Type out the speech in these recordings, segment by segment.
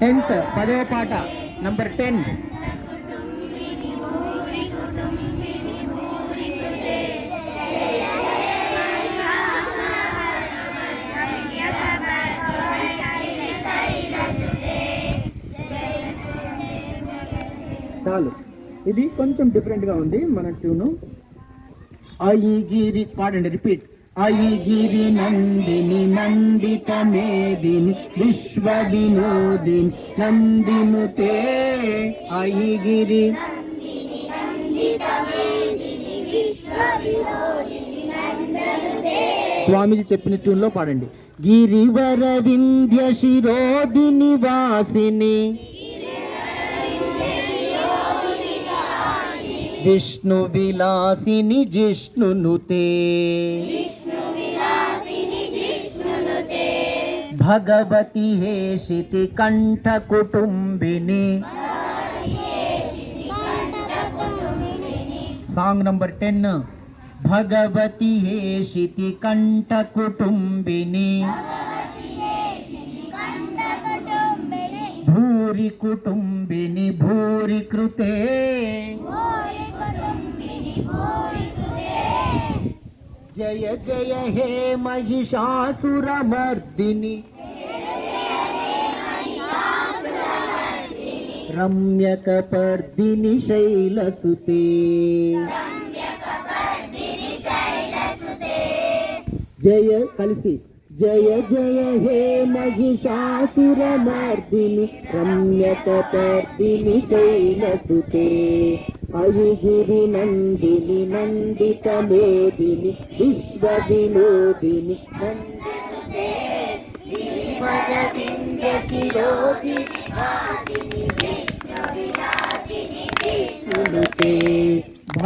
Tenth పదో పాట number ten. చాలు. ఇది కొంచెం డిఫరెంట్గా ఉంది మన ట్యూను అయిగిరి పాడండి రిపీట్ అయిగిరి నందిని నందిత మేదిని విశ్వ వినోదిని నందినుతే. అయిగిరి స్వామీజీ చెప్పిన ట్యూన్లో పాడండి. గిరివర వింధ్య శిరోదిని నివాసిని. విష్ణు విలాసిని జిష్ణునుతే. भगवती हे शितिकण्ठकुटुम्बिनी साङ्ग् नंबर टेन भगवती हे शिति कंठकुटुंबिनी भूरी कुटुंबिनी, भूरी कृते। जय जय हे महिषासुरमर्दिनी। రమ్యకపర్దిని శైలసుతే జయ కలిసి జయ జయ హే మహిషాసురమర్దిని రమ్యకపర్దిని శైలసుతే అయుగిరి నందిని నందిత మోదిని విశ్వ వినోదిని నందిని నందితే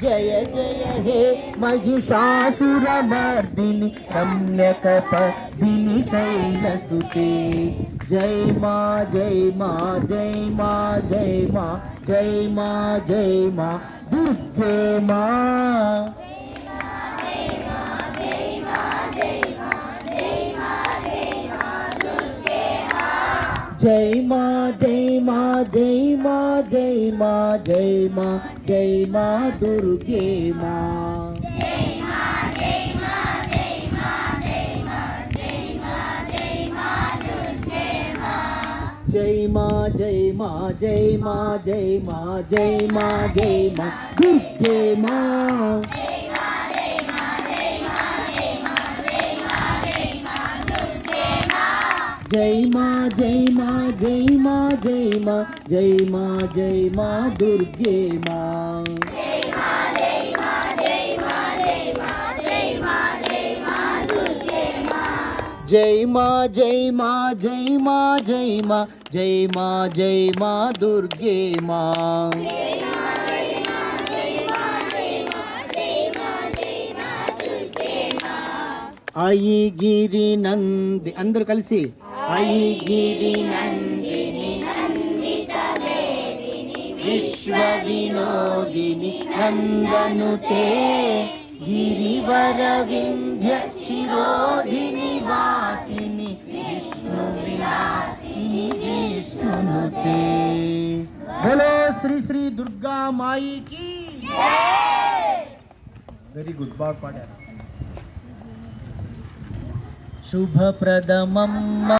జయ హే మహిషాసురమర్దిని జయ జయ హే మహిషాసురమర్దిని రమ్యకపదిని శైలసుతే జై మా జై మా జై మా జై మా జై మా జై మా దుర్గే మా జై మా జై మా జై మా జై మా జై మా జై మా దుర్గే మా. జై మా జై మా జై మా జై మా జై మా జై మా దుర్గే మా. జై మా జై మా జై మా జై మా జై మా జై మా దుర్గే మా జై మా జై మా జై మా జై మా జై మా జై మా దుర్గే మా అయిగిరి నంది అందరూ కలిసి అయిగిరి నందిని విశ్వ వినోదిని నందనుతే గిరివర వింధ్య శిరోధిని వాసిని విష్ణు విలాసిని విష్ణునుతే బోలో శ్రీ శ్రీ దుర్గా మాయికి వెరీ గుడ్ బాగా పాడారు శుభప్రదమమ్మ